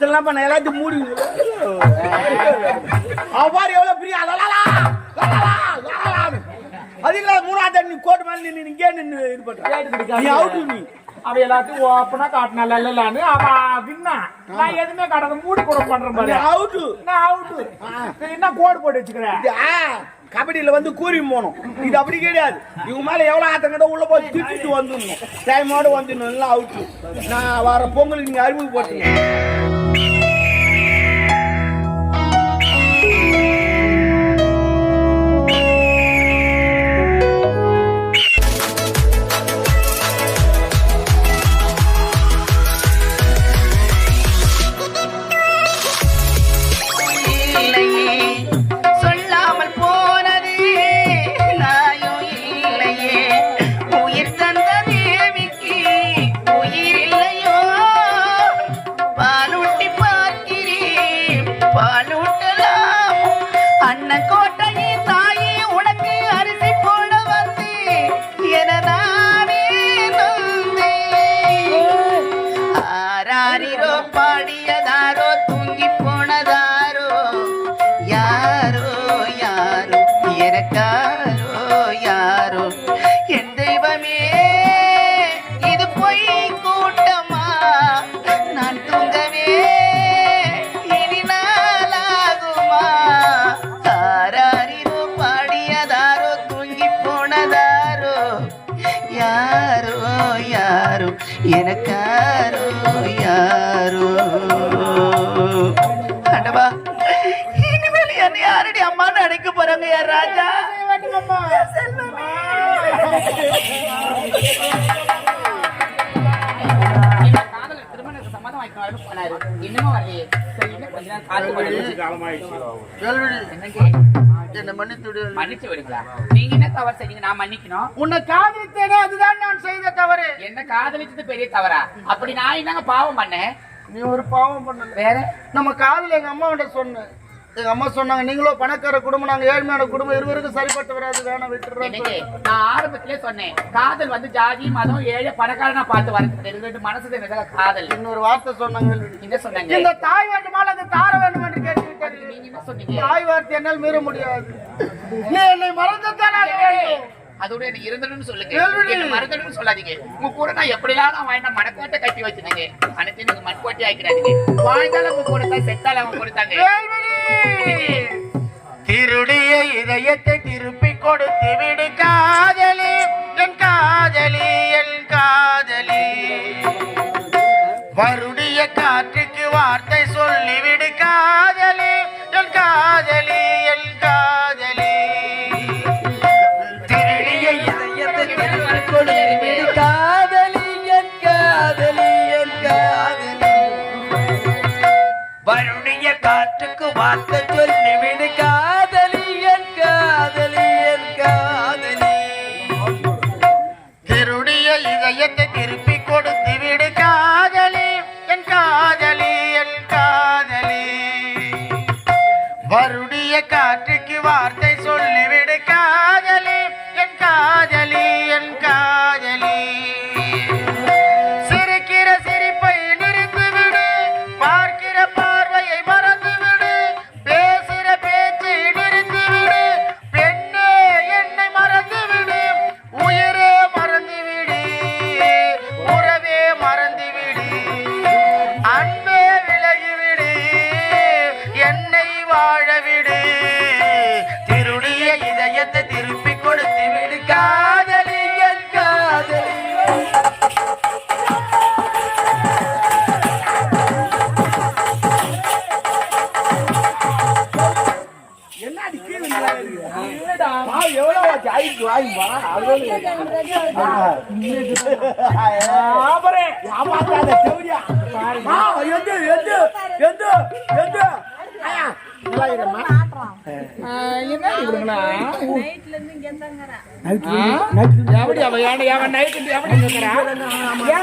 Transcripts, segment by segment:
இதெல்லாம் பண்ண எல்லாத்தையும் மூடி அவ்வாறு எவ்வளவு பெரிய. அது இல்ல மூணாவது தண்ணி கோட்டு மேல நின்னு இங்கே நின்னு இது பண்ற. நீ அவுட்டு நீ. அவ எல்லாத்தையும் ஓப்பனா காட்டினா லல்லலான்னு அவ வின்னா. நான் எதுவுமே காட்டாத மூடி கூட பண்றேன் பாரு. அவுட்டு நான் அவுட்டு என்ன கோடு போட்டு வச்சுக்கிறேன் கபடியில வந்து கூறி போகணும். இது அப்படி கிடையாது. இவங்க மேல எவ்வளவு ஆத்தங்கிட்ட உள்ள போய் திட்டிட்டு வந்துடணும். டைமோட வந்துடணும் எல்லாம் அவுட்டு நான் வர பொங்கலுக்கு நீங்க அறிமுகப்படுத்துங்க என்ன காதலிச்சது பெரிய தவறா அப்படி நான் என்னங்க பாவம் பண்ணேன் நீ ஒரு பாவம் பண்ணல. வேற? நம்ம காதல எங்க அம்மா கிட்ட சொன்னேன் எங்க அம்மா சொன்னாங்க நீங்களும் பணக்கார குடும்பம் நாங்க ஏழ்மையான குடும்பம் இருவருக்கும் சரிப்பட்டு வராது வேணாம் விட்டுறோம் நான் ஆரம்பத்திலே சொன்னேன் காதல் வந்து ஜாதி மதம் ஏழை பணக்காரனா பார்த்து வரது ரெண்டு மனசு காதல். இன்னொரு வார்த்தை சொன்னாங்க. என்ன சொன்னாங்க? இந்த தாய் வேண்டுமால் அது தார வேண்டும் என்று கேட்டு நீங்க என்ன சொன்னீங்க? தாய் வார்த்தை என்னால் மீற முடியாது. நீ என்னை மறந்துதான் வேண்டும் அதோட எனக்கு இருந்ததுன்னு சொல்லுங்க. என்ன மறந்துடுன்னு சொல்லாதீங்க. உங்க கூட நான் எப்படிலாம் நான் வாங்கின மனக்கோட்டை கட்டி வச்சிருந்தேங்க. அனைத்து நீங்க மண்கோட்டை ஆக்கிறாதீங்க வாழ்ந்தாலும் அவங்க கொடுத்தா செத்தாலும் அவங்க கொடுத்தாங்க திருடிய இதயத்தை திருப்பி கொடுத்து விடு காதலி. என் காதலி என் காதலி. வருடிய காற்றுக்கு பார்த்த வார்த்தை சொல்லிவிடு காதலி என் காதலி என் காதலி. திருடிய இதயத்தை திருப்பி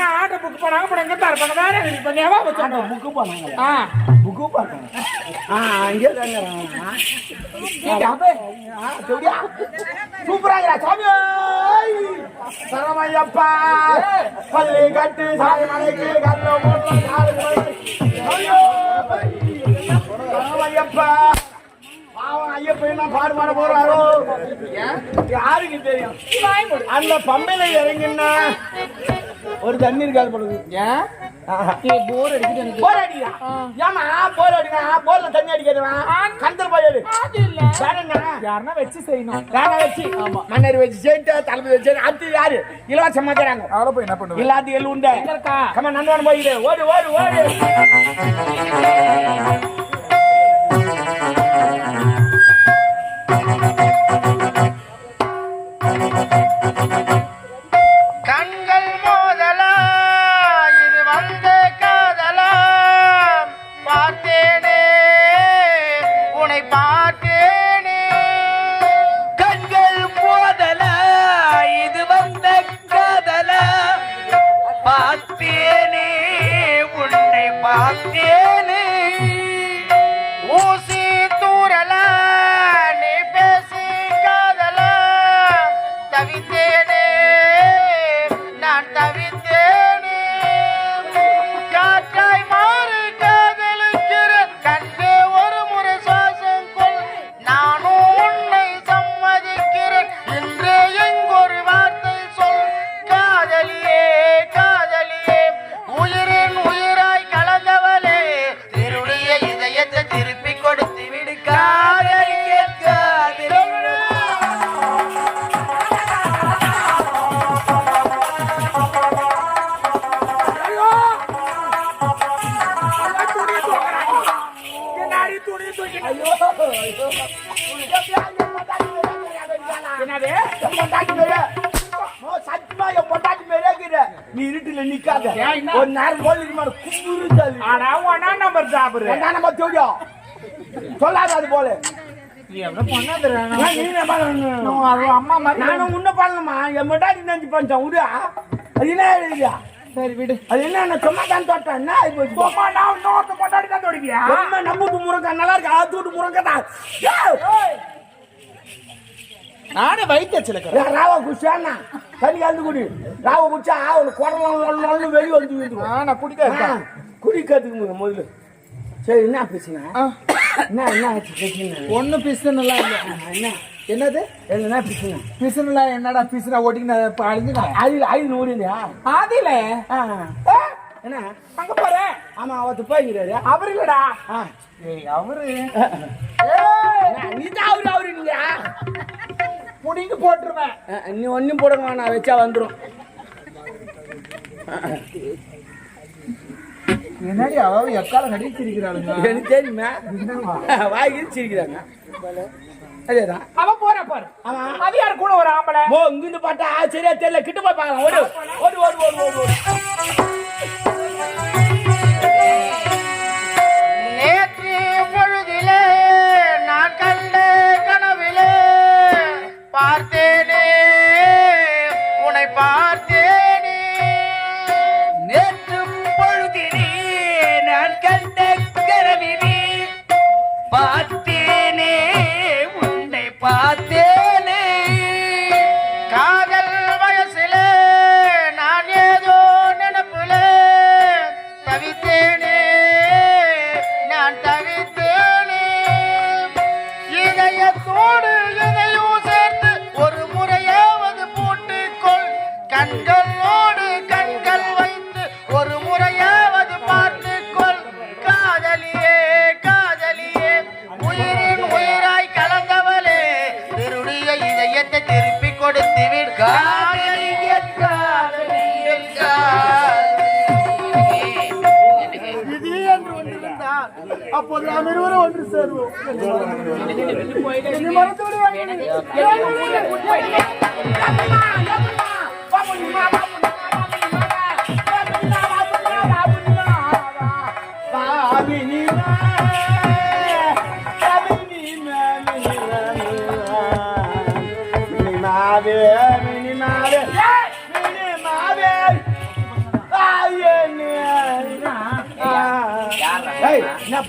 ஆட்டோ புக் பண்ணாங்க படம் எங்க கூப்பாட்டம் ஆ அங்கே தாங்க சூப்பராங்கிறா சாமி சரமையப்பா பள்ளி கட்டு சாமி மலைக்கு கல்ல மூட்டை சரமையப்பா பாவம் ஐயப்பா என்ன பாடு பாட போறாரோ? யாருக்கு தெரியும்? அந்த பம்பையில இறங்கினா ஒரு தண்ணி இருக்காது பொழுது ஏன்? போர் அடிக்குது போர் அடிக்கிறா ஏமா போர் அடிக்கிறா போர்ல தண்ணி அடிக்கிறவன் கந்தர் போயிடு வேறண்ணா யாருன்னா வச்சு செய்யணும். வச்சு? மன்னர் வச்சு சேர்த்து தளபதி வச்சு அடுத்து யாரு? இலவசம் மாத்துறாங்க அவ்வளோ போய் என்ன பண்ணுவேன் எல்லாத்தையும் எள்ளு உண்டை. கம்ம நந்தவன் போயிடு ஓடு ஓடு ஓடு. Música என்னது? மேலே சத்தியமா என் பொண்டாட்டி மேலே இருக்கிற. நீ இருட்டுல நிக்காத? ஒரு நேரம் இருக்க மாட்டேன் கும்புறுத்தாது ஆனா ஒன்னா நம்பர் சாப்பிடுற என்ன நம்ம தெரியும் சொல்லாத அது போல? அம்மா மாதிரி நானும் முன்ன பண்ணணுமா என் பொண்டாட்டி நினைச்சு பண்ணிட்டேன் விடு அது என்ன எழுதியா? சரி விடு. அது என்ன சும்மா தான் தொட்டேன். என்ன அம்மா நான் இன்னொருத்த கொண்டாடி தான் தொடுவியா? ரொம்ப நம்புட்டு முருங்கா நல்லா இருக்கு? அது விட்டு முருங்கா தான். நானே வைத்திய சிலக்கிறேன் ஏய், ராவா குடிச்சாண்ணா தண்ணி கலந்து குடி. ராவா குடிச்சா அவனுக்கு குடலாம் வெளியே வந்து வந்துடும் நான் குடிக்க குடிக்கிறதுக்கு முதல்ல. சரி என்ன பேசுன? என்ன என்ன ஆச்சு? பேசுன ஒண்ணு பிசுனலாம் இல்ல. என்ன? என்னது? என்ன பேசுன? பிசுனலாம் என்னடா பிசுனா? ஓட்டிங்க அழிஞ்சுக்கிறேன் ஐదు ஐదు நூறு இல்லையா ஆதில என்ன? அங்க போறேன் ஆமா அவத்து போய்கிறாரு அவர் இல்லடா. ஏய் அவரு. நீ தான் அவரு அவரு இல்லையா? புடிங்க போட்டுருவேன். நீ ஒன்னும் போடுங்க நான் வச்சா வந்துடும் என்னடி அவ? எக்கால கடி சிரிக்கிறாளுங்க எனக்கு தெரியுமா? வாங்கி சிரிக்கிறாங்க அதேதான். அவ போற பாரு. அது யாரு கூட ஒரு ஆம்பளை. ஓ இங்கிருந்து பார்த்தா சரியா தெரியல. கிட்ட போய் பார்க்கலாம். ஓடு ஓடு ஓடு ஓடு ஓடு.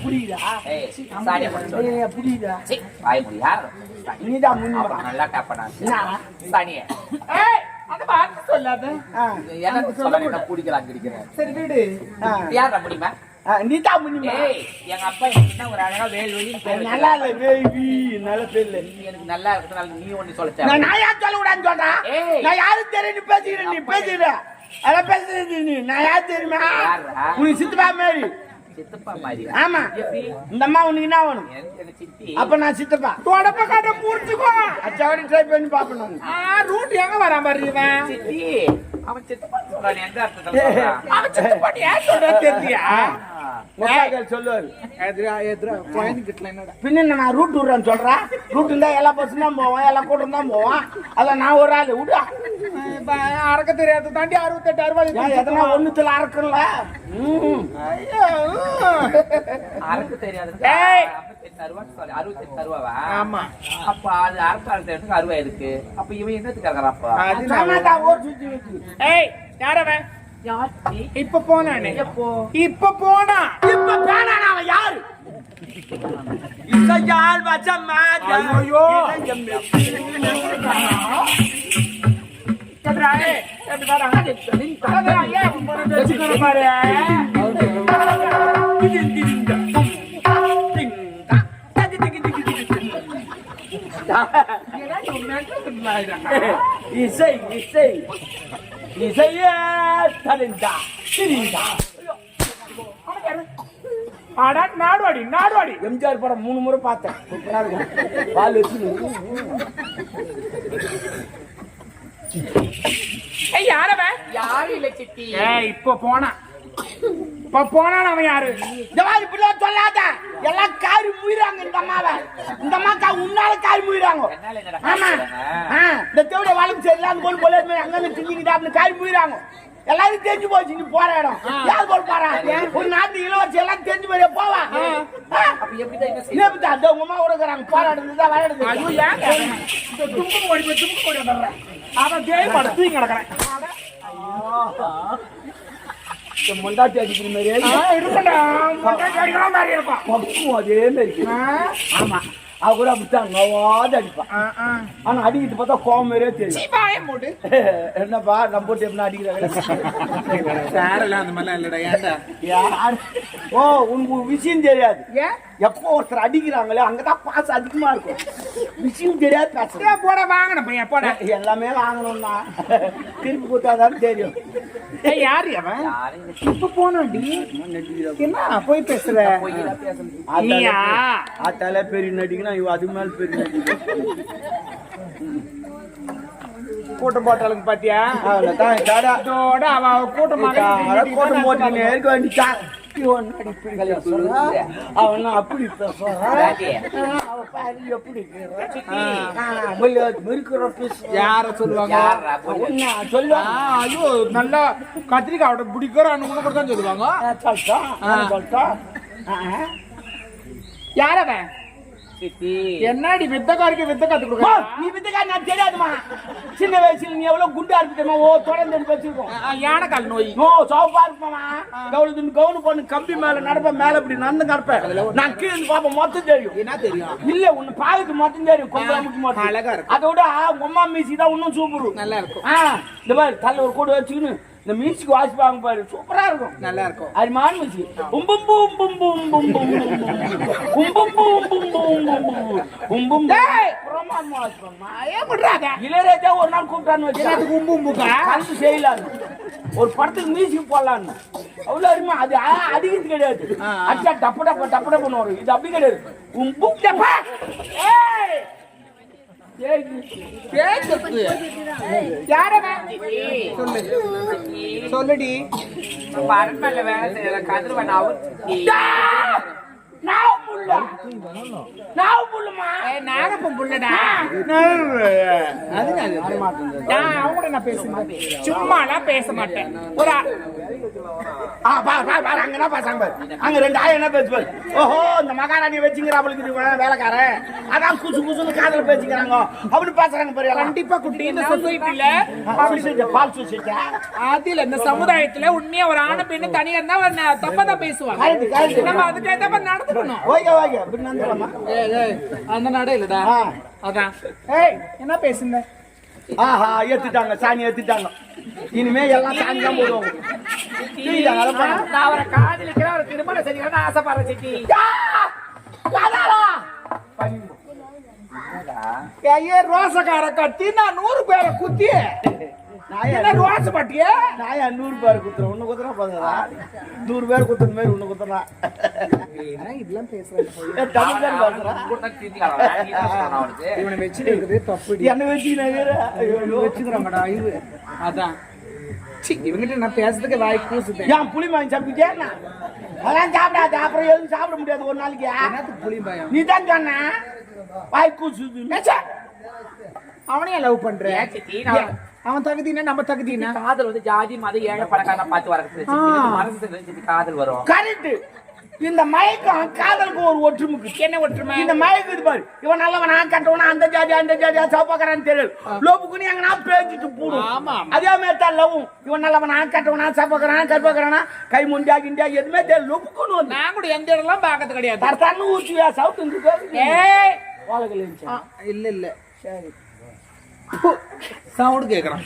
புரியுதா புரியுதா? நீதான் நல்லா டப்பனா. என்ன? எனக்கு சொல்ல அங்க. சரி விடு. முடியுமா? எங்க அப்பா என்ன ஒரு அழகா வேல் வெளின்னு பேர் நல்லா இல்ல பேபி நல்ல பேர் இல்ல நீ எனக்கு நல்லா இருக்கிறதுனால நீ ஒண்ணு சொல்ல நான் யார் சொல்ல சொல்றேன் ஏய். நான் யாரும் தெரியும் நீ நீ பேசுகிற அதான் பேசுறது நீ. நான் யார் தெரியுமா? உனக்கு சித்தப்பா மாரி சித்தப்பா மாதிரி. ஆமா. இந்த அம்மா உனக்கு என்ன வேணும்? அப்ப நான் சித்தப்பா. தொடப்ப காட்ட பூர்த்திக்கோ அச்சாவடி ட்ரை பண்ணி நான். ரூட் எங்க வரா மாதிரி சித்தி. அவன் சித்தப்பா சொல்றான் எந்த அர்த்தத்துல சொல்றான்? அவன் சித்தப்பா ஏன் சொல்ற தெரியா சொல்லுவாரு பின்ன என்ன நான் ரூட் விடுறேன்னு சொல்றேன் ரூட் இருந்தா எல்லா பஸ்ஸும் தான் போவான் எல்லா கூட்டம் தான் போவான். அதான் நான் ஒரு ஆளு விடு. அறக்க தெரியாது தாண்டி அறுபத்தெட்டு அறுபது எதனா ஒண்ணுத்துல அறக்கல. அறுக்கு தெரியாது ஆமா. அப்ப அது அறுபத்தி அருவா இருக்கு அப்ப இவன் என்னத்துக்கு அப்ப? ஏய் யாரவன்? இப்ப போனானே இப்ப போனா? இப்ப பேனான அவன் யாரு? இசையால் வச்சம்மா ஐயோ. இசை இசை. இசையே தலிந்தா திரிந்தா ஆடா நாடுவாடி நாடுவாடி. எம்ஜிஆர் படம் மூணு முறை பார்த்தேன். சூப்பரா இருக்கும். பால் ஏய் யாரவன் யாரும் இல்ல ஏய் இப்ப போனா. இப்ப போனான் அவன் யாரு? இந்த மாதிரி இப்படிலாம் சொல்லாத. எல்லாம் காரி முயிறாங்க இந்த அம்மாவை. இந்த அம்மாக்கா உன்னால காரி முயிறாங்க. ஆமா. இந்த தேவைய வளர்ச்சி சரியில்லாம போல் போல அங்க திங்கிட்டாப்னு காரி முயிறாங்க. எல்லாரும் தெரிஞ்சு போச்சு. நீ போற இடம். யார் போல் போறா? ஒரு நாட்டு இளவரசி எல்லாம் தெரிஞ்சு போய் போவா எப்படிதான் அந்த அம்மா உடுக்குறாங்க போராடுறது தான் ஐயோ விளையாடுது ஏன் இந்த தும்பு ஓடி போய் தும்பு ஓடி வந்துடுறேன். அவன் தூங்கி கிடக்குறேன். மொண்டாட்டி அடிக்கிற மாதிரி மொட்டை அடிக்கலாம் மாதிரி இருக்கும். பக்குவம் அதே மாதிரி. ஆமா. அவ கூட அப்படித்தான் அடிப்பான் ஆ, ஆ. ஆனா அடிக்கிட்டு பார்த்தா கோவம் மாதிரியே தெரியும் போட்டு என்னப்பா நம்ம போட்டு எப்படி அடிக்கிறாங்க சாரெல்லாம் அந்த மாதிரிலாம் இல்லடா ஏன்டா? யார்? ஓ உனக்கு விஷயம் தெரியாது. ஏன்? எப்போ ஒருத்தர் அடிக்கிறாங்களே அங்கதான் பாசம் அதிகமா இருக்கும். விஷயம் தெரியாது பேசுறேன் போட வாங்கின பையன் போட. எல்லாமே வாங்கணும்னா. திருப்பி கொடுத்தாதான் தெரியும். ஏய் யாரு அவன்? யாரும் இல்ல. இப்ப போனாண்டி. என்ன போய் பேசுற? நீயா? ஆத்தால பெரிய நடிகனா இவ அது மேல பெரிய நடிகை. கூட்டம் போட்டாளுங்க பாத்தியா இதோட அவ கூட்டம் கூட்டம் போட்டு இருக்க. அவன் அப்படி நல்லா கத்திரிக்காயோட பிடிக்கிறோம் கூட தான் சொல்லுவாங்க. யாரவன் என்னடி வித்தக்காரிக்கு வித்த கத்து கொடுக்க நீ வித்துக்கா நான் தெரியாதுமா. சின்ன வயசுல நீ எவ்வளவு குண்டா இருப்பிட்டமா ஓ தொடர்ந்து வச்சிருக்கோம். யானைக்கால் நோய். ஓ சோப்பா இருப்பமா. கவுளு கவுனு பொண்ணு கம்பி மேல நடப்ப மேல இப்படி நடந்து நடப்பேன். நான் கீழே பாப்ப மொத்தம் தெரியும். என்ன தெரியும்? இல்ல உன்னை பாக்குறது மொத்தம் தெரியும் கொம்பளை முட்டு மட்டும் அழகா இருக்கும். அதோட உங்க அம்மா மீசி தான் இன்னும் சூப்பர் நல்லா இருக்கும். இந்த மாதிரி தள்ள ஒரு கூட வச்சுக்கின்னு இந்த மியூசிக் வாசிப்பாங்க பாரு சூப்பரா இருக்கும் நல்லா இருக்கும் அருமான மியூசிக் உம்பும் பூம் பும் பும் பும் பும் உம்பும் பூம் பும் பும் பும் உம்பும். ஏன் விடுறாத இளையராஜா ஒரு நாள் கூப்பிட்டான்னு வச்சு உம்பு உம்புக்கா கலந்து செய்யலாம் ஒரு படத்துக்கு மியூசிக் போடலான்னு அவ்வளவு அருமை அது அடிக்கிறது கிடையாது அடிச்சா டப்பு டப்பு டப்பு டப்புன்னு வரும் இது அப்படி கிடையாது உம் புக் டப்பா ஏய் ஏய் பேசுறது யாரவன் சொல்லு சொல்லுடி. அரண்மனையில வேலை செய்யற கதிரவன் அவர் நாவு புள்ள நாவு புள்ளமா ஏய், நாகப்பன் புள்ளடா நான் அவங்க நான் சும்மாலாம் பேச மாட்டேன். ஒரு ஆ- ஆ பா பா பா அங்க என்ன பேசாங்க பாரு அங்க ரெண்டு என்ன பேசு பாரு ஓஹோ இந்த மகாராணி வச்சுங்கிறாங்களுக்கு இவன் வேலைக்காரன். அதான் குசு குசுன்னு காதல பேசிக்கிறாங்க. அப்படி பேசுறாங்க பாரு எல்லாம். கண்டிப்பா குட்டி இந்த சொசைட்டில பால் சொசைட்டி, பால் சொசைட்டி. அதுல இந்த சமுதாயத்துல உண்மையா ஒரு ஆணை பெண்ணு தனியா இருந்தா அவன் தப்பா தான் பேசுவாங்க. நம்ம அதுக்கு மாதிரி நடந்துக்கணும். ஓகே ஓகே அந்த நட இல்லடா அதான். ஏய். என்ன பேசுங்க ஆஹா ஏத்துட்டாங்க சாணி ஏத்துட்டாங்க. இனிமே எல்லாம் சாணி தான் போடுவாங்க. நான் அவரை காதலிக்கிறேன் அவரை திருமணம் செஞ்சுக்கிறேன் ஆசைப்படுறேன் சித்தி ஐயே ரோசக்கார கத்தி நான் நூறு பேரை குத்தி. ரோச பட்டியே? நாயா நூறு பேர் குத்துறோம் ஒண்ணு குத்துறா பாருங்க நூறு பேர் குத்துற மாதிரி ஒண்ணு குத்துறா. இதெல்லாம் பேசுறேன். இவனை வச்சுட்டு தப்பு என்ன வச்சு ஐயோ வச்சுக்கிறாங்கடா இது. அதான். இவங்கிட்ட நான் பேசுறதுக்கு வாய் கூசுதேன் ஏன் புளி வாங்கி சாப்பிட்டுட்டே அதெல்லாம் சாப்பிடாது அப்புறம் எதுவும் சாப்பிட முடியாது ஒரு நாளைக்கு. என்னத்துக்கு புளி பயம்? நீ தான் சொன்ன. வாய் கூசுது அவனையும் லவ் பண்ற? ஏன் சித்தி நான் அவன் தகுதி என்ன நம்ம தகுதி என்ன? காதல் வந்து ஜாதி மத ஏழை பணக்காரன் பார்த்து வரது மனசு காதல் வரும். கரெக்ட் இந்த மயக்கம் காதலுக்கு ஒரு ஒற்றுமைக்கு. என்ன ஒற்றுமை? இந்த மயக்கம் இது பாரு. இவன் நல்லவனா கட்டவனா அந்த ஜாதி அந்த ஜாதி சப்பாக்கறான்னு தெரியல லோப்புக்குன்னு எங்கன்னா பேஞ்சிட்டு போடும். ஆமா. அதே மாதிரி தான் லவ்வும். இவன் நல்லவனா கட்டவனா சப்பாக்கறானா கற்பக்கறானா கை முண்டியா கிண்டியா எதுவுமே தெரியல லொப்புக்குன்னு வந்து நான் கூட எந்த இடம்லாம் பார்க்கறது கிடையாது. தரத்தான்னு ஊற்றியா சவுத்து இருந்து ஆ, இல்ல இல்ல. சரி. சவுண்ட் கேக்குறான்.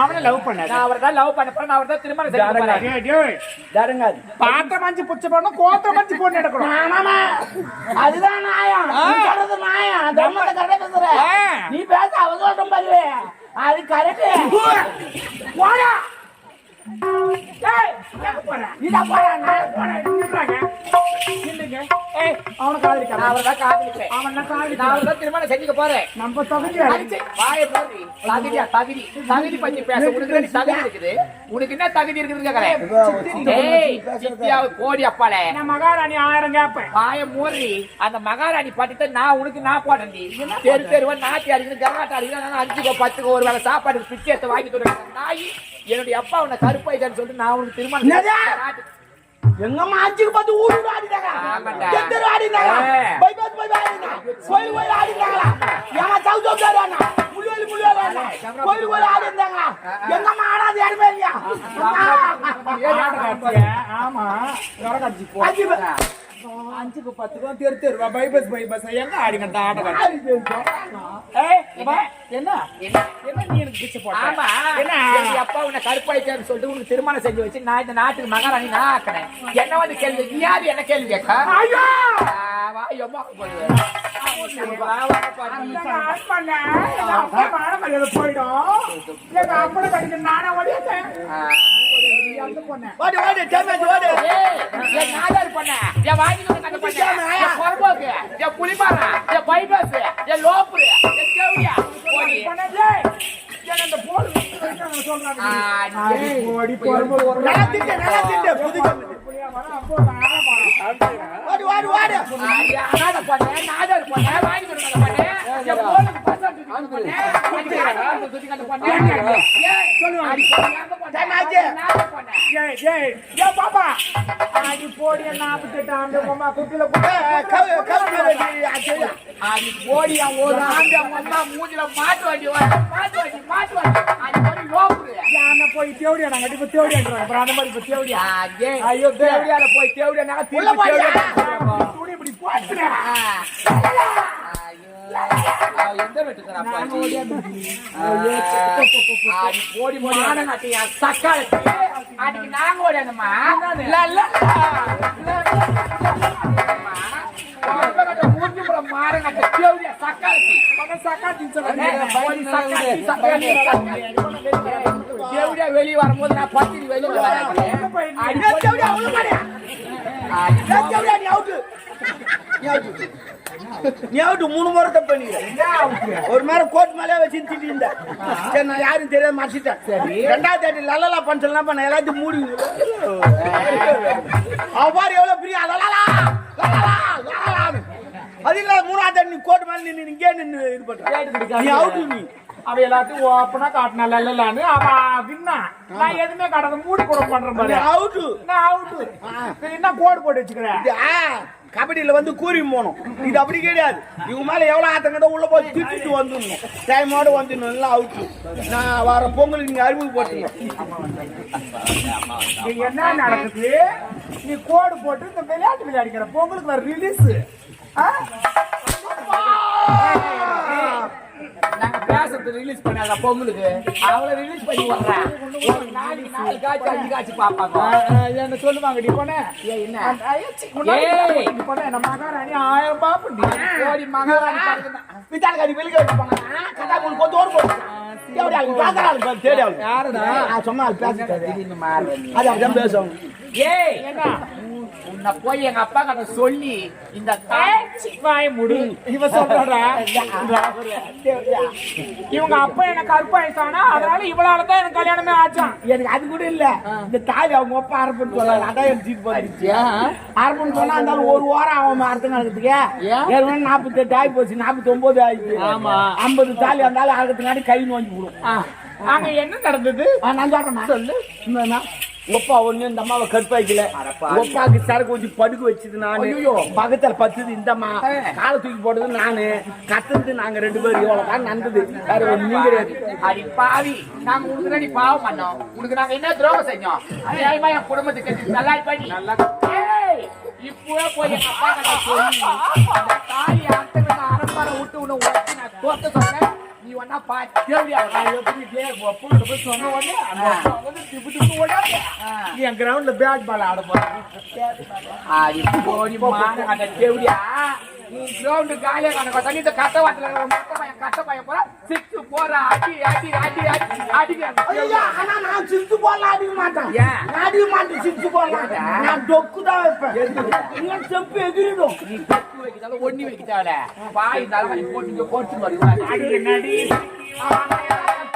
அவனை லவ் பண்ணாத. நான் அவரை தான் லவ் பண்ண போறேன் நான் அவரை தான் திருமணம் செஞ்சு போறேன். தரங்காது பாத்திர மஞ்சு புச்ச பண்ணணும் கோத்திர மஞ்சு பொண்ணு எடுக்கணும். ஆமாமா அதுதான் நியாயம். நீ சொல்றது நியாயம். தர்மத்தை கரெக்டா பேசுற. நீ பேச அவங்க சொல்ற பாரு அது கரெக்ட் போடா. திருமணம் செஞ்சுக்க போறேன். நம்ம தகுதி அடிச்சு, வாயை மூடி. தகுதியா தகுதி. தகுதி பத்தி பேச. உனக்கு என்ன தகுதி இருக்குது? உனக்கு என்ன தகுதி இருக்குதுன்னு கேக்குறேன். ஏய் சித்தியாவு கோடி அப்பாலே. நான் மகாராணி ஆயிரம் கேப்பேன். வாய மூடி. அந்த மகாராணி பாட்டுட்டு நான் உனக்கு நான் போட்டேன்டி தெரு தெருவா நாட்டி அடிக்கணும் கரகாட்ட அடிக்கணும் அஞ்சுக்கோ பத்துக்கோ ஒரு வேளை சாப்பாடு பிச்சை எடுத்து வாங்கி நாய் என்னுடைய அப்பா உன்னை கருப்பாயிட்டான்னு சொல்லிட்டு நான் உனக்கு திருமணம் எங்க மாஞ்சுக்கு பார்த்து ஊரு ஆடிட்டாங்க. எத்தனை ஆடிட்டாங்க ஏ. பை பை பை பை ஆடிட்டாங்க கோயில் கோயில் ஆடிட்டாங்களா ஏமா சவு சவு ஆடினா? முள்ளுவலி முள்ளுவலி ஆடினா? கோயில் கோயில் ஆடிட்டாங்களா எங்க அம்மா ஆடாது யாருமே இல்லையா? ஆமா. கரகாட்சி போ. அஞ்சுக்கு பத்துக்கும் தெரு தெருவா பைபஸ் பைபஸ். எங்க அந்த ஆட்டம் என்ன? என்ன? நீ எனக்கு பிச்சை போட்ட? என்ன? அப்பா உன்னை கருப்பாயிட்டான்னு சொல்லிட்டு உனக்கு திருமணம் செஞ்சு வச்சு நான் இந்த நாட்டுக்கு மகாராணி நான் ஆக்கினேன் என்ன வந்து கேள்வி? நீ யாரு என்ன கேள்வி கேட்க? ஐயோ! வா எம்மா போடுவேன் வா, வா, வா, அந்த வா. ஆட் பண்ண, எங்க அப்பா மான மரியாதை போயிடும். நானா ஓடியாத்தேன். ஓடு, ஓடு, டேமேஜ் ஓடு. என் நாடார் பண்ண, என் வாங்கிட்டு கண்டு பண்ண, என் பொறம்போக்கு, என் புலிமாரா, என் பைபாஸ், ஓடு, பண்ண, நாடார் பண்ண, பண்ண, பாப்பா. அடி போடி, நாற்பத்தெட்டு ஆண்டு பொம்மா, குட்டில. அடி போடி, ஒரு ஆண்டு வந்தா மூஞ்சில மாட்டு வண்டி வர, மாட்டு வண்டி, மாட்டு வண்டி. அடி போடி, லோப்ரு. யானை போய் தேவடியா நாங்க இப்ப தேவடியான்றாங்க அப்புறம் அந்த மாதிரி இப்ப தேவடியா ஐயே, தேவடியால போய் திருப்பி போறியா? தேவடியா. துணி இப்படி. அவன் எந்த வீட்டுக்குறா பாட்டி? அடி போடி மானங்கட்டியா, சக்காலத்தி. நாங்க ஓடியாந்தோம்மா. இல்ல, இல்ல. சக்காலத்தி. போடி, சக்காலத்தி, தேவடியா வெளிய வரும்போது நான் பத்திரி வெளிய வரேன் தேவடியா, உள்ள தேவடியா, நீ out. நீ out, மூணு முறை தப்பு பண்ணிக்கிற. ஒரு மாதிரி கோட் மேலே வச்சு திட்டி இருந்த சரி நான் யாரும் தெரியாம மாட்டிட்டேன் ரெண்டாவது தேதி லல்லலா பஞ்சலாம் பண்ண எல்லாத்தையும் மூடி அவ பாரு எவ்வளவு பெரிய லலலா லலலா லலலான்னு. அது இல்ல மூணாவது தேதி நீ கோட் மேல நின்னு இங்கே நின்னு இது பண்ற நீ அவுட்டு நீ அவ எல்லாத்தையும் ஓப்பனா காட்டினா இல்லலான்னு அவன் வின்னா நான் எதுவுமே காட்டாத மூடி கூட பண்றேன் பாரு அவுட்டு நான் அவுட்டு என்ன கோடு போட்டு வச்சுக்கிறேன் கபடியில் வந்து கூறி போகணும் இது அப்படி கிடையாது. இவங்க மேலே எவ்வளோ ஆட்டம் கிட்ட உள்ள போய் திட்டிட்டு வந்துடணும். டைமோடு வந்துடணும். எல்லாம் அவுட்டு நான் வர பொங்கலுக்கு நீங்கள் அறிமுக போட்டுங்க என்ன நடக்குது? நீ கோடு போட்டு இந்த விளையாட்டு விளையாடிக்கிற பொங்கலுக்கு ரிலீஸு ஆ? படத்தை ரிலீஸ் பண்ணாங்க பொங்கலுக்கு. அவளை ரிலீஸ் பண்ணி வர்றேன் நாளைக்கு நாலு காட்சி அஞ்சு காட்சி பாப்பாங்க என்ன சொல்லுவாங்க நீ போன? என்ன? போன என்ன மகாராணி ஆயிரம் ரூபாய் பண்ணி கோடி மகாராணி வித்தாளுக்கு வெளியே வச்சுப்பாங்க கட்டா மூணு கொத்து ஓடு போட்டு தேடி யாருடா? மாறுற நீ. அது அப்படிதான் பேசுவாங்க ஏய்! என்ன உன்னை போய் எங்க அப்பா கிட்ட சொல்லி இந்த வாய் முடி. இவ சொல்றா இவங்க அப்பா என்ன கருப்பாயிட்டானா அதனால இவளால தான் எனக்கு கல்யாணமே ஆச்சான் எனக்கு அது கூட இல்ல. இந்த தாலி அவங்க அப்பா அரப்பன் சொல்லாங்க அதான் எனக்கு சீட் அரப்பன் சொன்னா அந்த ஆளு ஒரு வாரம் அவன் அர்த்தம் நடக்கிறதுக்கு ஏற்கனவே நாற்பத்தி எட்டு ஆகி போச்சு. நாற்பத்தி ஒன்பது ஆயிடுச்சு ஆமா. ஐம்பது தாலி அந்த ஆளு அறுக்கிறதுக்காண்டி கை நோஞ்சி விடும் அங்க என்ன நடந்தது? நான் சொல்றேன் சொல்லு. ஒப்பா ஒண்ணு இந்த அம்மாவை கற்பாய்க்கல ஒப்பாக்கு சரக்கு வச்சு படுக்க வச்சது நானு. பக்கத்துல பத்துது இந்த அம்மா. காலை தூக்கி போட்டது நானு. கத்துறது நாங்க ரெண்டு பேரும். இவ்வளவு தான் நடந்தது. வேற ஒண்ணும் கிடையாது. அடி பாவி. நாங்க உனக்கு தானே பாவம் பண்ணோம். உனக்கு நாங்க என்ன துரோகம் செஞ்சோம்? அநியாயமா என் குடும்பத்துக்கு நல்லா பண்ணி ஏய், இப்பவே போய் எங்க அப்பா கிட்ட சொல்லி அந்த தாலி அர்த்தம் அரப்பார விட்டு உன்னை உடச்சு நான் தோத்த சொன்னேன் நீ ஒன்னா பா தேவையா நான் எப்படி டே ஒப்பாட்ட போய் சொன்ன உடனே அந்த அப்பா வந்து திப்பு திப்பு ஓடாத. நீ என் கிரவுண்ட்ல பேட் பால் ஆட போடி மான அந்த தேவையா கிரவுண்டு காலியா கணக்கு தண்ணி இந்த கட்ட வாட்டில மொத்த பையன் கட்ட பையன் போற. சிக்ஸ் போற. அடி அடி அடி அடி அடிக்கிறாங்க ஐயா, ஆனா நான் சிரிச்சு போடலாம் அடிக்க மாட்டேன். ஏன்? அடிக்க மாட்டேன் சிரிச்சு போடலாம். நான் டொக்கு தான் வைப்பேன். இன்னும் செப்பு எகிரிடும். நீ கட்டு வைக்கிறாலும் ஒண்ணி வைக்கிறாள பாய் தலை போட்டு போட்டு வருவாங்க அடி நடி